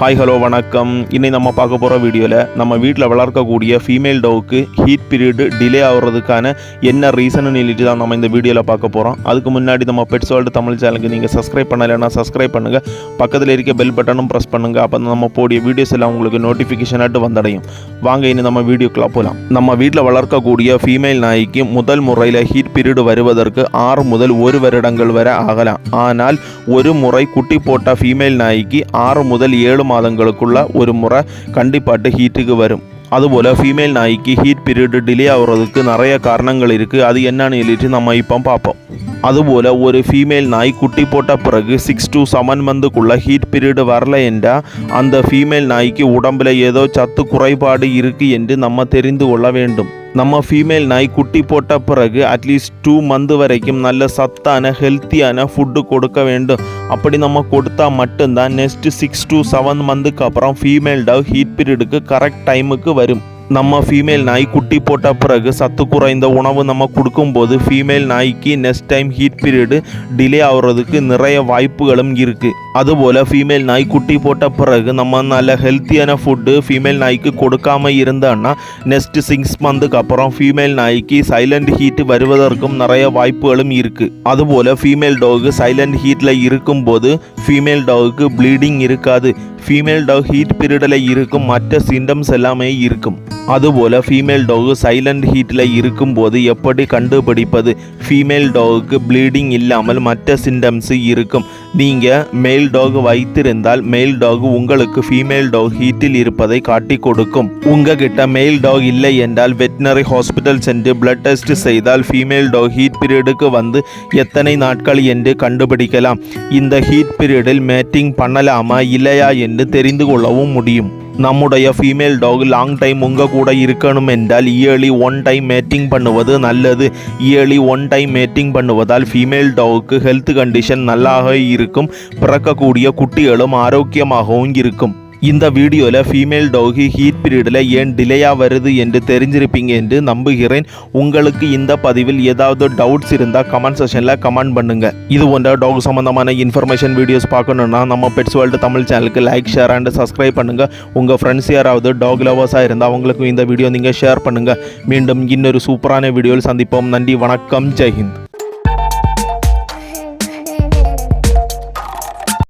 Hi hello வணக்கம். இன்னைக்கு நம்ம பார்க்க போகிற வீடியோவில் நம்ம வீட்டில் வளர்க்கக்கூடிய ஃபீமேல் டவுக்கு ஹீட் பீரியடு டிலே ஆகிறதுக்கான என்ன ரீசன் சொல்லிட்டு தான் நம்ம இந்த வீடியோவில் பார்க்க போகிறோம் அதுக்கு முன்னாடி நம்ம பெட்ஸ் வேர்ல்டு தமிழ் சேனலுக்கு நீங்கள் சப்ஸ்கிரைப் பண்ணலைன்னா சப்ஸ்கிரைப் பண்ணுங்கள் பக்கத்தில் இருக்க பெல் பட்டனும் ப்ரெஸ் பண்ணுங்கள் அப்போ நம்ம போடிய வீடியோஸ் எல்லாம் உங்களுக்கு நோட்டிஃபிகேஷனாட்டு வந்தடையும். வாங்க இனி நம்ம வீடியோக்குள்ளே போகலாம் நம்ம வீட்டில் வளர்க்கக்கூடிய ஃபீமேல் நாய்க்கு முதல் முறையில் ஹீட் பீரியடு வருவதற்கு ஆறு முதல் ஒரு வருடங்கள் வரை ஆகலாம். ஆனால் ஒரு முறை குட்டி போட்ட ஃபீமேல் நாய்க்கு ஆறு முதல் ஏழு மாதங்களுக்குள்ள ஒரு முறை கண்டிப்பாட்டு ஹீட்டுக்கு வரும். அதுபோல் ஃபீமேல் நாய்க்கு ஹீட் பீரியடு டிலே ஆகுறதுக்கு நிறைய காரணங்கள் இருக்குது அது என்னன்னு சொல்லிட்டு நம்ம இப்போ பார்ப்போம். அதுபோல் ஒரு ஃபீமேல் நாய் குட்டி போட்ட பிறகு சிக்ஸ் டு செவன் மந்த்துக்குள்ளே ஹீட் பீரியடு வரல என்றால் அந்த ஃபீமேல் நாய்க்கு உடம்புல ஏதோ சத்து குறைபாடு இருக்குது என்று நம்ம தெரிந்து கொள்ள வேண்டும் நம்ம ஃபீமேல் நாய் குட்டி போட்ட பிறகு அட்லீஸ்ட் டூ மந்த் வரைக்கும் நல்ல சத்தான ஹெல்த்தியான ஃபுட்டு கொடுக்க வேண்டும் அப்படி நம்ம கொடுத்தா மட்டும்தான் நெக்ஸ்ட் சிக்ஸ் டு செவன் மந்த்துக்கு அப்புறம் ஃபீமேல் டவ் ஹீட் பீரியடுக்கு கரெக்ட் டைமுக்கு வரும் நம்ம ஃபீமேல் நாய் குட்டி போட்ட பிறகு சத்து குறைந்த உணவு நம்ம கொடுக்கும்போது ஃபீமேல் நாய்க்கு next time heat period delay ஆகுறதுக்கு நிறைய வாய்ப்புகளும் இருக்குது அதுபோல் ஃபீமேல் நாய் குட்டி போட்ட பிறகு நம்ம நல்ல ஹெல்த்தியான ஃபுட்டு ஃபீமேல் நாய்க்கு கொடுக்காம இருந்தோன்னா நெக்ஸ்ட் சிக்ஸ் மந்த்துக்கு அப்புறம் ஃபீமேல் நாய்க்கு சைலண்ட் ஹீட் வருவதற்கும் நிறைய வாய்ப்புகளும் இருக்குது அதுபோல் ஃபீமேல் டாகு சைலண்ட் ஹீட்டில் இருக்கும்போது ஃபீமேல் டாகுக்கு ப்ளீடிங் இருக்காது. ஃபீமேல் டாக் ஹீட் பீரியடில் இருக்கும் மற்ற சிம்டம்ஸ் எல்லாமே இருக்கும். அதுபோல் ஃபீமேல் டாக் சைலண்ட் ஹீட்டில் இருக்கும்போது எப்படி கண்டுபிடிப்பது? ஃபீமேல் டாகுக்கு ப்ளீடிங் இல்லாமல் மற்ற சிண்டம்ஸ் இருக்கும். நீங்கள் மேல் டாக் வைத்திருந்தால் மேல் டாக் உங்களுக்கு ஃபீமேல் டாக் ஹீட்டில் இருப்பதை காட்டி கொடுக்கும். உங்ககிட்ட மேல் டாக் இல்லை என்றால் வெட்டினரி ஹாஸ்பிட்டல் சென்று பிளட் டெஸ்ட் செய்தால் ஃபீமேல் டாக் ஹீட் பீரியடுக்கு வந்து எத்தனை நாட்கள் என்று கண்டுபிடிக்கலாம். இந்த ஹீட் பீரியடில் மேட்டிங் பண்ணலாமா இல்லையா என்று தெரிந்து கொள்ளவும் முடியும். நம்முடைய ஃபீமேல் டாக் லாங் டைம் உங்கள் கூட இருக்கணும் என்றால் இயர்லி ஒன் டைம் மேட்டிங் பண்ணுவது நல்லது. இயர்லி ஒன் டைம் மேட்டிங் பண்ணுவதால் ஃபீமேல் டாகுக்கு ஹெல்த் கண்டிஷன் நல்லாக இருக்கும். பிறக்கக்கூடிய குட்டிகளும் ஆரோக்கியமாகவும் இருக்கும். இந்த வீடியோவில் ஃபீமேல் டோகி ஹீட் பீரியடில் ஏன் டிலேயாக வருது என்று தெரிஞ்சிருப்பீங்க என்று நம்புகிறேன். உங்களுக்கு இந்த பதிவில் ஏதாவது டவுட்ஸ் இருந்தால் கமெண்ட் செஷனில் கமெண்ட் பண்ணுங்கள் இது போன்ற டாக் சம்மந்தமான இன்ஃபர்மேஷன் வீடியோஸ் பார்க்கணுன்னா நம்ம பெட்ஸ் வேர்ல்டு தமிழ் சேனலுக்கு லைக் ஷேர் அண்ட் சப்ஸ்கிரைப் பண்ணுங்கள் உங்கள் ஃப்ரெண்ட்ஸ் யாராவது டாக் லவர்ஸாக இருந்தால் அவங்களுக்கும் இந்த வீடியோ நீங்கள் ஷேர் பண்ணுங்கள் மீண்டும் இன்னொரு சூப்பரான வீடியோவில் சந்திப்போம். நன்றி வணக்கம். ஜெய்ஹிந்த்